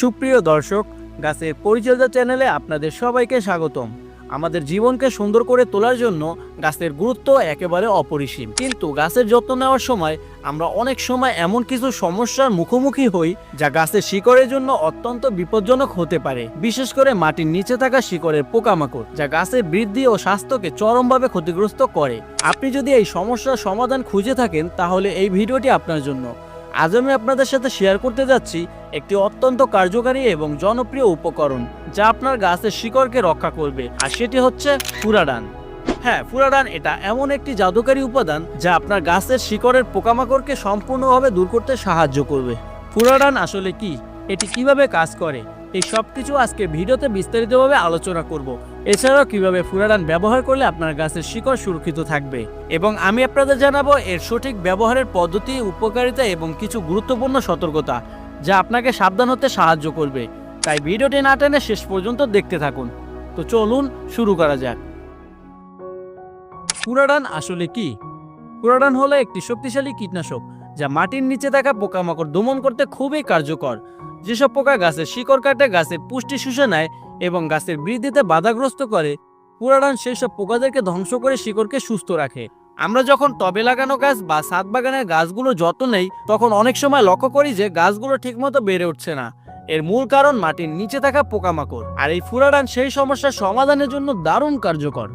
সুপ্রিয় দর্শক গাছের পরিচর্যা চ্যানেলে আপনাদের সবাইকে স্বাগতম। আমাদের জীবনকে সুন্দর করে তোলার জন্য গাছের গুরুত্ব একেবারে অপরিসীম। কিন্তু গাছের যত্ন নেওয়ার সময় আমরা অনেক সময় এমন কিছু সমস্যার মুখোমুখি হই যা গাছের শিকড়ের জন্য অত্যন্ত বিপজ্জনক হতে পারে। বিশেষ করে মাটির নিচে থাকা শিকড়ের পোকামাকড় যা গাছের বৃদ্ধি ও স্বাস্থ্যকে চরমভাবে ক্ষতিগ্রস্ত করে। আপনি যদি এই সমস্যার সমাধান খুঁজে থাকেন, তাহলে এই ভিডিওটি আপনার জন্য। আজ আমি আপনাদের সাথে শেয়ার করতে যাচ্ছি একটি অত্যন্ত কার্যকারী এবং জনপ্রিয় উপকরণ, যা আপনার গাছের শিকড়কে রক্ষা করবে, আর সেটি হচ্ছে ফুরাডান। হ্যাঁ ফুরাডান এটা এমন একটি জাদুকারী উপাদান, যা আপনার গাছের শিকড়ের পোকামাকড়কে সম্পূর্ণভাবে দূর করতে সাহায্য করবে। ফুরাডান আসলে কি? এটি কীভাবে কাজ করে? এই সব কিছু আজকে ভিডিওতে বিস্তারিতভাবে আলোচনা করব। এছাড়াও কীভাবে ফুরাডান ব্যবহার করলে আপনার গাছের শিকড় সুরক্ষিত থাকবে? এবং আমি আপনাদের জানাব এর সঠিক ব্যবহারের পদ্ধতি, উপকারিতা এবং কিছু গুরুত্বপূর্ণ সতর্কতা। যা আপনাকে সাবধান হতে সাহায্য করবে। তাই ভিডিওটি না টেনে শেষ পর্যন্ত দেখতে থাকুন। তো চলুন শুরু করা যাক। ফুরাডান আসলে কি? ফুরাডান হলো একটি শক্তিশালী কীটনাশক, যা মাটির নিচে থাকা পোকামাকড় দমন করতে খুবই কার্যকর। যেসব পোকা গাছের শিকড় কাটে, গাছের পুষ্টি শুষে নেয় এবং গাছের বৃদ্ধিতে বাধাগ্রস্ত করে পুরাডান সেই সব পোকাদেরকে ধ্বংস করে শিকড়কে সুস্থ রাখে। আমরা যখন টবে লাগানো গাছ বা ছাদ বাগানের গাছগুলো যত্ন নেই, তখন অনেক সময় লক্ষ্য করি যে গাছগুলো ঠিকমতো বেড়ে উঠছে না। এর মূল কারণ মাটির নিচে থাকা পোকামাকড়। আর এই ফুরাডান সেই সমস্যার সমাধানের জন্য দারুণ কার্যকর।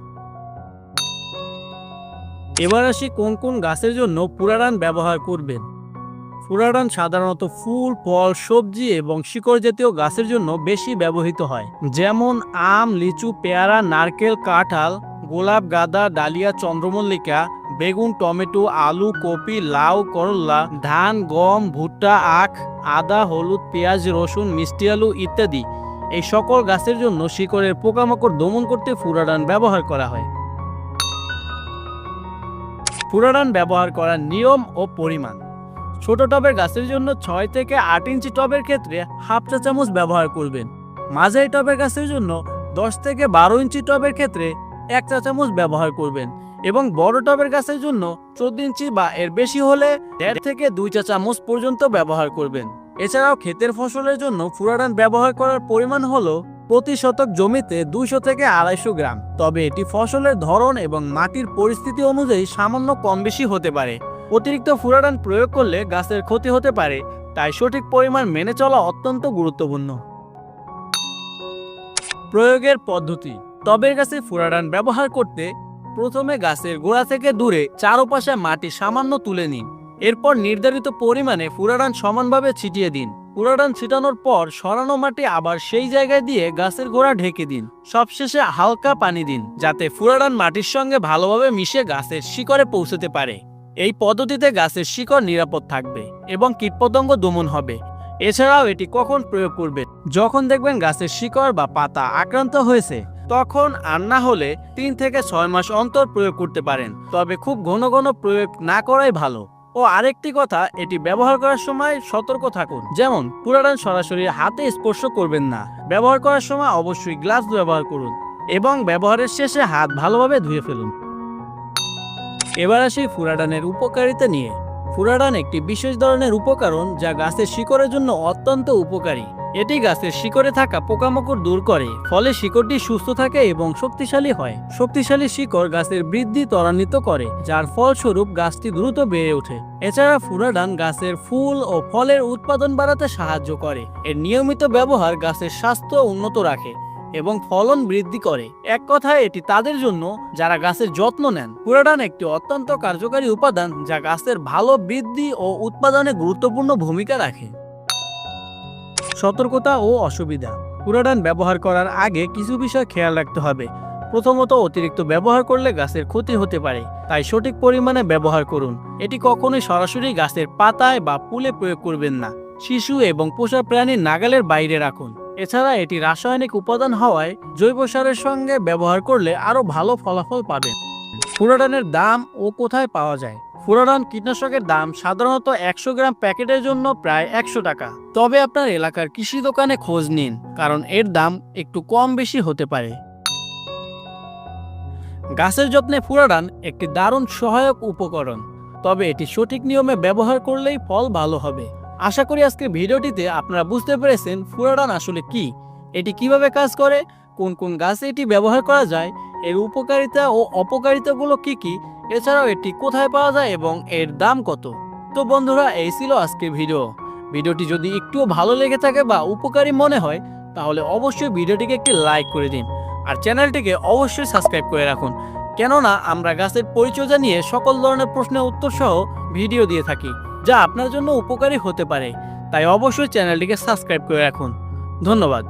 এবার আসি কোন কোন গাছের জন্য পুরাডান ব্যবহার করবেন। ফুরাডান সাধারণত ফুল, ফল, সবজি এবং শিকড় জাতীয় গাছের জন্য বেশি ব্যবহৃত হয়। যেমন আম, লিচু, পেয়ারা, নারকেল, কাঁঠাল, গোলাপ, গাঁদা, ডালিয়া, চন্দ্রমল্লিকা বেগুন, টমেটো, আলু, কপি, লাউ, করলা, ধান, গম, ভুট্টা, আখ, আদা, হলুদ, পেঁয়াজ, রসুন, মিষ্টি আলু ইত্যাদি। এই সকল গাছের জন্য শিকড়ের পোকামাকড় দমন করতে ফুরাডান ব্যবহার করা হয়। ফুরাডান ব্যবহার করার নিয়ম ও পরিমাণ। ছোট টবের গাছের জন্য ছয় থেকে আট ইঞ্চি টবের ক্ষেত্রে হাফ চা চামচ ব্যবহার করবেন। মাঝারি টবের গাছের জন্য দশ থেকে বারো ইঞ্চি টবের ক্ষেত্রে এক চা চামচ ব্যবহার করবেন। এবং বড় টবের গাছের জন্য চোদ্দ ইঞ্চি বা এর বেশি হলে দেড় থেকে দুই চা চামচ পর্যন্ত ব্যবহার করবেন। এছাড়াও ক্ষেতের ফসলের জন্য ফুরাডান ব্যবহার করার পরিমাণ হলো প্রতি শতক জমিতে দুইশো থেকে আড়াইশো গ্রাম। তবে এটি ফসলের ধরন এবং মাটির পরিস্থিতি অনুযায়ী সামান্য কম বেশি হতে পারে। অতিরিক্ত ফুরাডান প্রয়োগ করলে গাছের ক্ষতি হতে পারে, তাই সঠিক পরিমাণ মেনে চলা অত্যন্ত গুরুত্বপূর্ণ। প্রয়োগের পদ্ধতি। টবের গাছে ফুরাডান ব্যবহার করতে প্রথমে গাছের গোড়া থেকে দূরে চারপাশে মাটি সামান্য তুলে নিন। এরপর নির্ধারিত পরিমাণে ফুরাডান সমানভাবে ছিটিয়ে দিন। ফুরাডান ছিটানোর পর সরানো মাটি আবার সেই জায়গায় দিয়ে গাছের গোড়া ঢেকে দিন। সবশেষে হালকা পানি দিন, যাতে ফুরাডান মাটির সঙ্গে ভালোভাবে মিশে গাছের শিকড়ে পৌঁছতে পারে। এই পদ্ধতিতে গাছের শিকড় নিরাপদ থাকবে এবং কীটপতঙ্গ দমন হবে। এছাড়াও এটি কখন প্রয়োগ করবে যখন দেখবেন গাছের শিকড় বা পাতা আক্রান্ত হয়েছে তখন আর না হলে তিন থেকে ছয় মাস অন্তর প্রয়োগ করতে পারেন। তবে খুব ঘন ঘন প্রয়োগ না করাই ভালো। ও আরেকটি কথা, এটি ব্যবহার করার সময় সতর্ক থাকুন। যেমন পুরাটান সরাসরি হাতে স্পর্শ করবেন না। ব্যবহার করার সময় অবশ্যই গ্লাস ব্যবহার করুন এবং ব্যবহারের শেষে হাত ভালোভাবে ধুয়ে ফেলুন। এবার আসি ফুরাডানের উপকারিতা নিয়ে। ফুরাডান একটি বিশেষ ধরনের উপকরণ যা গাছের শিকড়ের জন্য অত্যন্ত উপকারী। এটি গাছের শিকড়ে থাকা পোকামাকড় দূর করে, ফলে শিকড়টি সুস্থ থাকে এবং শক্তিশালী হয়। শক্তিশালী শিকড় গাছের বৃদ্ধি ত্বরান্বিত করে, যার ফলস্বরূপ গাছটি দ্রুত বেড়ে ওঠে। এছাড়া ফুরাডান গাছের ফুল ও ফলের উৎপাদন বাড়াতে সাহায্য করে। এর নিয়মিত ব্যবহার গাছের স্বাস্থ্য উন্নত রাখে এবং ফলন বৃদ্ধি করে। এক কথায়, এটি তাদের জন্য, যারা গাছের যত্ন নেন। পুরাডান একটি অত্যন্ত কার্যকারী উপাদান যা গাছের ভালো বৃদ্ধি ও উৎপাদনে গুরুত্বপূর্ণ ভূমিকা রাখে। সতর্কতা ও অসুবিধা। পুরাডান ব্যবহার করার আগে কিছু বিষয় খেয়াল রাখতে হবে। প্রথমত, অতিরিক্ত ব্যবহার করলে গাছের ক্ষতি হতে পারে, তাই সঠিক পরিমাণে ব্যবহার করুন। এটি কখনোই সরাসরি গাছের পাতায় বা পুলে প্রয়োগ করবেন না। শিশু এবং পোষা প্রাণী নাগালের বাইরে রাখুন। এছাড়া এটি রাসায়নিক উপাদান হওয়ায় জৈব সারের সঙ্গে ব্যবহার করলে আরও ভালো ফলাফল পাবেন। ফুরাডানের দাম ও কোথায় পাওয়া যায়? ফুরাডান কীটনাশকের দাম সাধারণত একশো গ্রাম প্যাকেটের জন্য প্রায় একশো টাকা। তবে আপনার এলাকার কৃষি দোকানে খোঁজ নিন, কারণ এর দাম একটু কম বেশি হতে পারে। গাছের যত্নে ফুরাডান একটি দারুণ সহায়ক উপকরণ, তবে এটি সঠিক নিয়মে ব্যবহার করলেই ফল ভালো হবে। আশা করি আজকের ভিডিওটিতে আপনারা বুঝতে পেরেছেন ফুরাডান আসলে কি, এটি কীভাবে কাজ করে, কোন কোন গাছে এটি ব্যবহার করা যায়, এর উপকারিতা ও অপকারিতাগুলো কি কি এছাড়াও এটি কোথায় পাওয়া যায় এবং এর দাম কত? তো বন্ধুরা, এই ছিল আজকের ভিডিও। ভিডিওটি যদি একটুও ভালো লেগে থাকে বা উপকারী মনে হয়, তাহলে অবশ্যই ভিডিওটিকে একটি লাইক করে দিন আর চ্যানেলটিকে অবশ্যই সাবস্ক্রাইব করে রাখুন। কেননা, আমরা গাছের পরিচর্যা নিয়ে সকল ধরনের প্রশ্নের উত্তর সহ ভিডিও দিয়ে থাকি, যা আপনার জন্য উপকারী হতে পারে। তাই অবশ্যই চ্যানেলটিকে সাবস্ক্রাইব করে রাখুন। ধন্যবাদ।